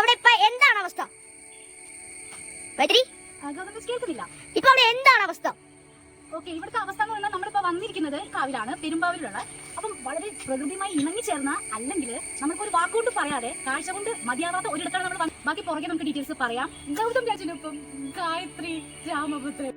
അവിടെ ഇപ്പൊ എന്താണ് അവസ്ഥ? കേൾക്കുന്നില്ല. ഇപ്പൊ അവിടെ എന്താണ് അവസ്ഥ? ഓക്കെ ഇവിടുത്തെ അവസ്ഥ എന്ന് പറഞ്ഞാൽ നമ്മളിപ്പോ വന്നിരിക്കുന്നത് കാവിലാണ് പെരുമ്പാവിലുള്ള അപ്പം വളരെ പ്രകൃതിയുമായി ഇണങ്ങി ചേർന്ന അല്ലെങ്കിൽ നമുക്ക് ഒരു വാക്കുകൊണ്ട് പറയാതെ കാഴ്ച കൊണ്ട് മതിയാവാത്ത ഒരിടത്താണ് നമ്മൾ ബാക്കി പുറകെ നമുക്ക് ഡീറ്റെയിൽസ് പറയാം. ഗൗതം രാജനൊപ്പം ഗായത്രി രാമപുത്രൻ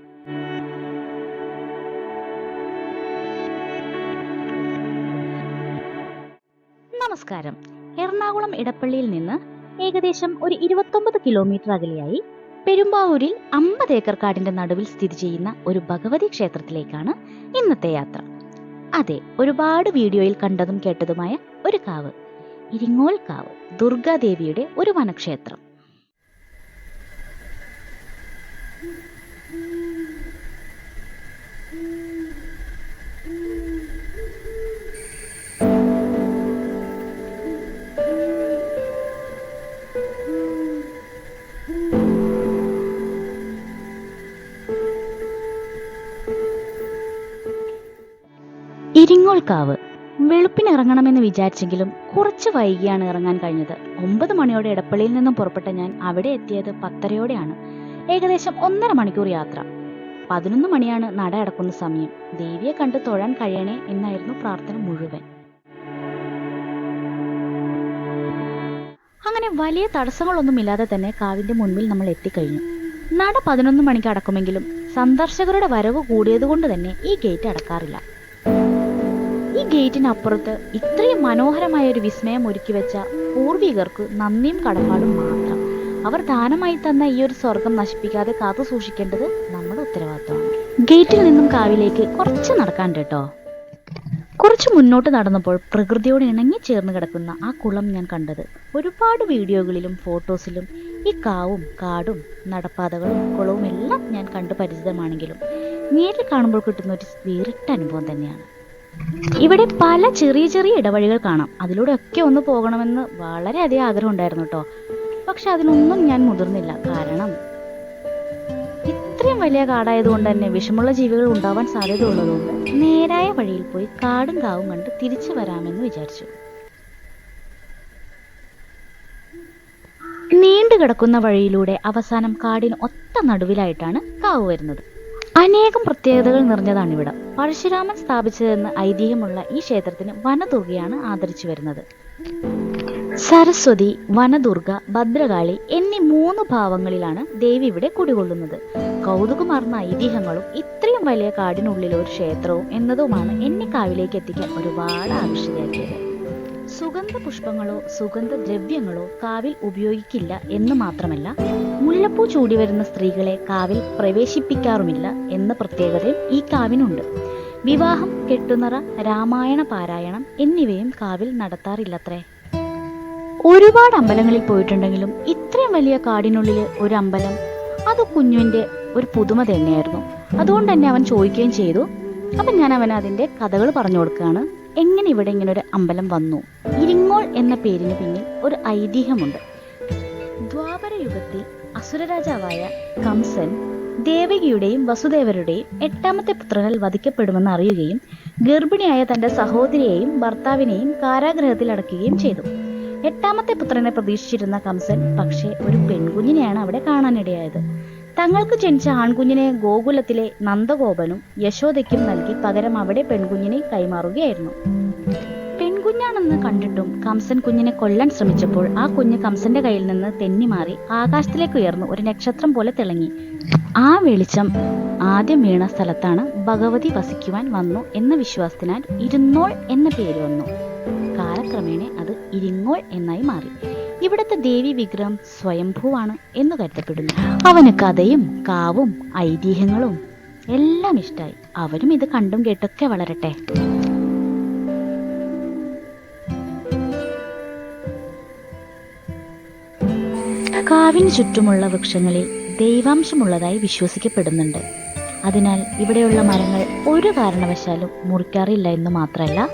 നമസ്കാരം. എറണാകുളം ഇടപ്പള്ളിയിൽ നിന്ന് ഏകദേശം ഒരു ഇരുപത്തൊമ്പത് കിലോമീറ്റർ അകലെയായി പെരുമ്പാവൂരിൽ അമ്പത് ഏക്കർ കാടിന്റെ നടുവിൽ സ്ഥിതി ചെയ്യുന്ന ഒരു ഭഗവതി ക്ഷേത്രത്തിലേക്കാണ് ഇന്നത്തെ യാത്ര. അതെ ഒരുപാട് വീഡിയോയിൽ കണ്ടതും കേട്ടതുമായ ഒരു കാവ് ഇരിങ്ങോൽ കാവ് ദുർഗാദേവിയുടെ ഒരു വനക്ഷേത്രം. ഇരിങ്ങോൾ വെളുപ്പിനിറങ്ങണമെന്ന് വിചാരിച്ചെങ്കിലും കുറച്ച് വൈകിയാണ് ഇറങ്ങാൻ കഴിഞ്ഞത്. ഒമ്പത് മണിയോടെ ഇടപ്പള്ളിയിൽ നിന്നും പുറപ്പെട്ട ഞാൻ അവിടെ എത്തിയത് പത്തരയോടെയാണ്. ഏകദേശം ഒന്നര മണിക്കൂർ യാത്ര. പതിനൊന്ന് മണിയാണ് നട അടക്കുന്ന സമയം. ദേവിയെ കണ്ട് തൊഴാൻ കഴിയണേ എന്നായിരുന്നു പ്രാർത്ഥന മുഴുവൻ. അങ്ങനെ വലിയ തടസ്സങ്ങളൊന്നും ഇല്ലാതെ തന്നെ കാവിന്റെ മുൻപിൽ നമ്മൾ എത്തിക്കഴിഞ്ഞു. നട പതിനൊന്ന് മണിക്ക് അടക്കുമെങ്കിലും സന്ദർശകരുടെ വരവ് കൂടിയതുകൊണ്ട് തന്നെ ഈ ഗേറ്റ് അടക്കാറില്ല. ഗേറ്റിനപ്പുറത്ത് ഇത്രയും മനോഹരമായ ഒരു വിസ്മയം ഒരുക്കി വെച്ച പൂർവികർക്ക് നന്ദിയും കടപ്പാടും മാത്രം. അവർ ദാനമായി തന്ന ഈ ഒരു സ്വർഗം നശിപ്പിക്കാതെ കാത്തു സൂക്ഷിക്കേണ്ടത് നമ്മുടെ ഉത്തരവാദിത്തമാണ്. ഗേറ്റിൽ നിന്നും കാവിലേക്ക് കുറച്ച് നടക്കാൻ കേട്ടോ. കുറച്ച് മുന്നോട്ട് നടന്നപ്പോൾ പ്രകൃതിയോട് ഇണങ്ങി ചേർന്ന് കിടക്കുന്ന ആ കുളം ഞാൻ കണ്ടത്. ഒരുപാട് വീഡിയോകളിലും ഫോട്ടോസിലും ഈ കാവും കാടും നടപ്പാതകളും കുളവും എല്ലാം ഞാൻ കണ്ട് പരിചിതമാണെങ്കിലും നേരിൽ കാണുമ്പോൾ കിട്ടുന്ന ഒരു വേറിട്ട അനുഭവം തന്നെയാണ്. ഇവിടെ പല ചെറിയ ചെറിയ ഇടവഴികൾ കാണാം. അതിലൂടെ ഒക്കെ ഒന്ന് പോകണമെന്ന് വളരെയധികം ആഗ്രഹം ഉണ്ടായിരുന്നു കേട്ടോ പക്ഷെ അതിനൊന്നും ഞാൻ മുതിർന്നില്ല. കാരണം ഇത്രയും വലിയ കാടായതുകൊണ്ട് തന്നെ വിഷമുള്ള ജീവികൾ ഉണ്ടാവാൻ സാധ്യത ഉള്ളതുകൊണ്ട് നേരായ വഴിയിൽ പോയി കാടും കാവും കണ്ട് തിരിച്ചു വരാമെന്ന് വിചാരിച്ചു. നീണ്ടു കിടക്കുന്ന വഴിയിലൂടെ അവസാനം കാടിന് ഒത്ത നടുവിലായിട്ടാണ് കാവ് വരുന്നത്. അനേകം പ്രത്യേകതകൾ നിറഞ്ഞതാണ് ഇവിടം പരശുരാമൻ സ്ഥാപിച്ചതെന്ന് ഐതിഹ്യമുള്ള ഈ ക്ഷേത്രത്തിന് വനദുർഗയാണ് ആദരിച്ചു വരുന്നത്. സരസ്വതി വനദുർഗ ഭദ്രകാളി എന്നീ മൂന്ന് ഭാവങ്ങളിലാണ് ദേവി ഇവിടെ കുടികൊള്ളുന്നത്. കൗതുകമാർന്ന ഐതിഹ്യങ്ങളും ഇത്രയും വലിയ കാടിനുള്ളിലെ ഒരു ക്ഷേത്രവും എന്നതുമാണ് എന്നെ കാവിലേക്ക് എത്തിക്കാൻ ഒരുപാട് ആകർഷിതയാക്കിയത്. സുഗന്ധ പുഷ്പങ്ങളോ സുഗന്ധ ദ്രവ്യങ്ങളോ കാവിൽ ഉപയോഗിക്കില്ല എന്ന് മാത്രമല്ല മുല്ലപ്പൂ ചൂടി വരുന്ന സ്ത്രീകളെ കാവിൽ പ്രവേശിപ്പിക്കാറുമില്ല എന്ന പ്രത്യേകതയും ഈ കാവിനുണ്ട്. വിവാഹം കെട്ടുനിറ രാമായണ പാരായണം എന്നിവയും കാവിൽ നടത്താറില്ലത്രേ. ഒരുപാട് അമ്പലങ്ങളിൽ പോയിട്ടുണ്ടെങ്കിലും ഇത്രയും വലിയ കാടിനുള്ളിൽ ഒരു അമ്പലം അത് കുഞ്ഞുവിന്റെ ഒരു പുതുമ തന്നെയായിരുന്നു. അതുകൊണ്ട് തന്നെ അവൻ ചോദിക്കുകയും ചെയ്തു. അപ്പം ഞാൻ അവൻ അതിന്റെ കഥകൾ പറഞ്ഞു കൊടുക്കുകയാണ്. എങ്ങനെ ഇവിടെ ഇങ്ങനെ ഒരു അമ്പലം വന്നു? ഇരിങ്ങോൾ എന്ന പേരിന് പിന്നിൽ ഒരു ഐതിഹ്യമുണ്ട്. ദ്വാപര യുഗത്തിൽ അസുരരാജാവായ കംസൻ ദേവകിയുടെയും വസുദേവരുടെയും എട്ടാമത്തെ പുത്രനിൽ വധിക്കപ്പെടുമെന്ന് അറിയുകയും ഗർഭിണിയായ തന്റെ സഹോദരിയെയും ഭർത്താവിനെയും കാരാഗ്രഹത്തിൽ അടക്കുകയും ചെയ്തു. എട്ടാമത്തെ പുത്രനെ പ്രതീക്ഷിച്ചിരുന്ന കംസൻ പക്ഷേ ഒരു പെൺകുഞ്ഞിനെയാണ് അവിടെ കാണാനിടയായത്. തങ്ങൾക്ക് ജനിച്ച ആൺകുഞ്ഞിനെ ഗോകുലത്തിലെ നന്ദഗോപനും യശോദയ്ക്കും നൽകി പകരം അവിടെ പെൺകുഞ്ഞിനെ കൈമാറുകയായിരുന്നു. പെൺകുഞ്ഞാണെന്ന് കണ്ടിട്ടും കംസൻ കുഞ്ഞിനെ കൊല്ലാൻ ശ്രമിച്ചപ്പോൾ ആ കുഞ്ഞ് കംസന്റെ കയ്യിൽ നിന്ന് തെന്നിമാറി ആകാശത്തിലേക്ക് ഉയർന്നു ഒരു നക്ഷത്രം പോലെ തിളങ്ങി. ആ വെളിച്ചം ആദ്യം വീണ സ്ഥലത്താണ് ഭഗവതി വസിക്കുവാൻ വന്നു എന്ന വിശ്വാസത്തിനാൽ ഇരുന്നോൾ എന്ന പേര് വന്നു. കാലക്രമേണ അത് ഇരിങ്ങോൾ എന്നായി മാറി. ഇവിടുത്തെ ദേവി വിഗ്രഹം സ്വയംഭൂവാണ് എന്ന് കരുതപ്പെടുന്നു. അവന് കഥയും കാവും ഐതിഹ്യങ്ങളും എല്ലാം ഇഷ്ടമായി അവരും ഇത് കണ്ടും കേട്ടൊക്കെ വളരട്ടെ. കാവിന് ചുറ്റുമുള്ള വൃക്ഷങ്ങളിൽ ദൈവാംശമുള്ളതായി വിശ്വസിക്കപ്പെടുന്നുണ്ട്. അതിനാൽ ഇവിടെയുള്ള മരങ്ങൾ ഒരു കാരണവശാലും മുറിക്കാറില്ല എന്ന് മാത്രമല്ല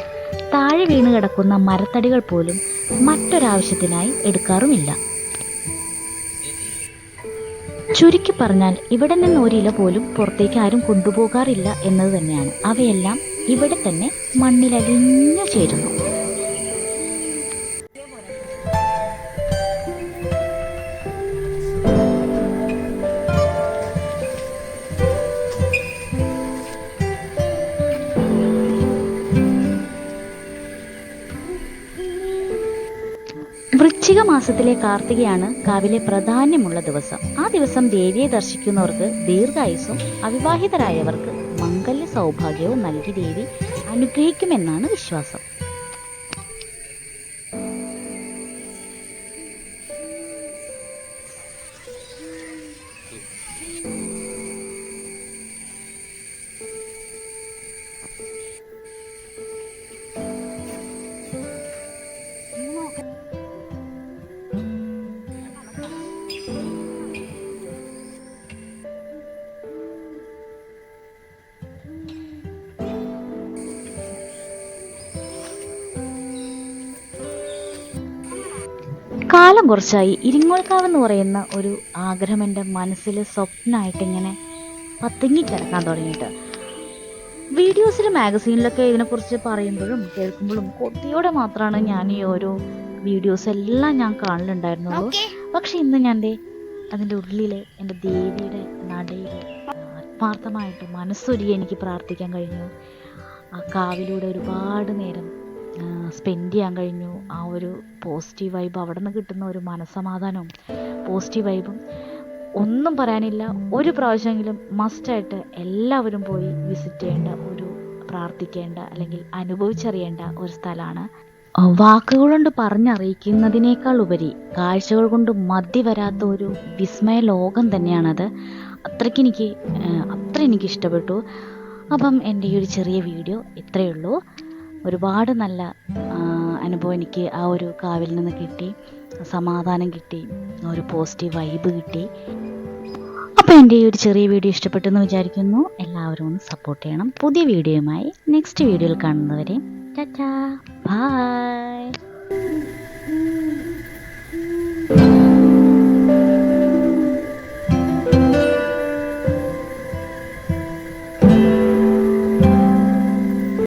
താഴെ വീണ് കിടക്കുന്ന മരത്തടികൾ പോലും മറ്റൊരാവശ്യത്തിനായി എടുക്കാറുമില്ല. ചുരുക്കി പറഞ്ഞാൽ ഇവിടെ നിന്ന് ഒരില പോലും പുറത്തേക്ക് ആരും കൊണ്ടുപോകാറില്ല എന്നത് തന്നെയാണ്. അവയെല്ലാം ഇവിടെ തന്നെ മണ്ണിലലിഞ്ഞു ചേരുന്നു. മാസത്തിലെ കാർത്തികയാണ് കാവിലെ പ്രാധാന്യമുള്ള ദിവസം. ആ ദിവസം ദേവിയെ ദർശിക്കുന്നവർക്ക് ദീർഘായുസും അവിവാഹിതരായവർക്ക് മംഗല്യ സൗഭാഗ്യവും നൽകി ദേവി അനുഗ്രഹിക്കുമെന്നാണ് വിശ്വാസം. കാലം കുറച്ചായി. ഇരിങ്ങോൾക്കാവ് എന്ന് പറയുന്ന ഒരു ആഗ്രഹം എന്റെ മനസ്സിൽ സ്വപ്നമായിട്ട് ഇങ്ങനെ പതുങ്ങിക്കിടക്കാൻ തുടങ്ങിയിട്ട്. വീഡിയോസിലും മാഗസീനിലൊക്കെ ഇതിനെക്കുറിച്ച് പറയുമ്പോഴും കേൾക്കുമ്പോഴും കൊതിയോടെ മാത്രമാണ് ഞാൻ ഈ ഓരോ വീഡിയോസ് എല്ലാം ഞാൻ കാണലുണ്ടായിരുന്നുള്ളൂ. പക്ഷെ ഇന്ന് ഞാൻ അതിന്റെ ഉള്ളിൽ എന്റെ ദേവിയുടെ നടയിൽ ആത്മാർത്ഥമായിട്ട് മനസ്സൊരുക്കി എനിക്ക് പ്രാർത്ഥിക്കാൻ കഴിഞ്ഞു. ആ കാവിലൂടെ ഒരുപാട് നേരം സ്പെൻഡ് ചെയ്യാൻ കഴിഞ്ഞു. ആ ഒരു പോസിറ്റീവ് വൈബ് അവിടെ നിന്ന് കിട്ടുന്ന ഒരു മനസ്സമാധാനവും പോസിറ്റീവ് വൈബും ഒന്നും പറയാനില്ല. ഒരു പ്രാവശ്യമെങ്കിലും മസ്റ്റായിട്ട് എല്ലാവരും പോയി വിസിറ്റ് ചെയ്യേണ്ട ഒരു പ്രാർത്ഥിക്കേണ്ട അല്ലെങ്കിൽ അനുഭവിച്ചറിയേണ്ട ഒരു സ്ഥലമാണ്. വാക്കുകൾ കൊണ്ട് പറഞ്ഞറിയിക്കുന്നതിനേക്കാൾ ഉപരി കാഴ്ചകൾ കൊണ്ട് മതി വരാത്ത ഒരു വിസ്മയ ലോകം തന്നെയാണത്. അത്രയ്ക്ക് എനിക്ക് അത്ര എനിക്ക് ഇഷ്ടപ്പെട്ടു. അപ്പം എന്റെ ഈ ഒരു ചെറിയ വീഡിയോ ഇത്രയേ ഉള്ളൂ. ഒരുപാട് നല്ല അനുഭവം എനിക്ക് ആ ഒരു കാവിൽ നിന്ന് കിട്ടി. സമാധാനം കിട്ടി. ഒരു പോസിറ്റീവ് വൈബ് കിട്ടി. അപ്പോൾ എന്റെ ഈ ഒരു ചെറിയ വീഡിയോ ഇഷ്ടപ്പെട്ടെന്ന് വിചാരിക്കുന്നു. എല്ലാവരും ഒന്ന് സപ്പോർട്ട് ചെയ്യണം. പുതിയ വീഡിയോയുമായി നെക്സ്റ്റ് വീഡിയോയിൽ കാണുന്നവരെ ടാറ്റാ. ബൈ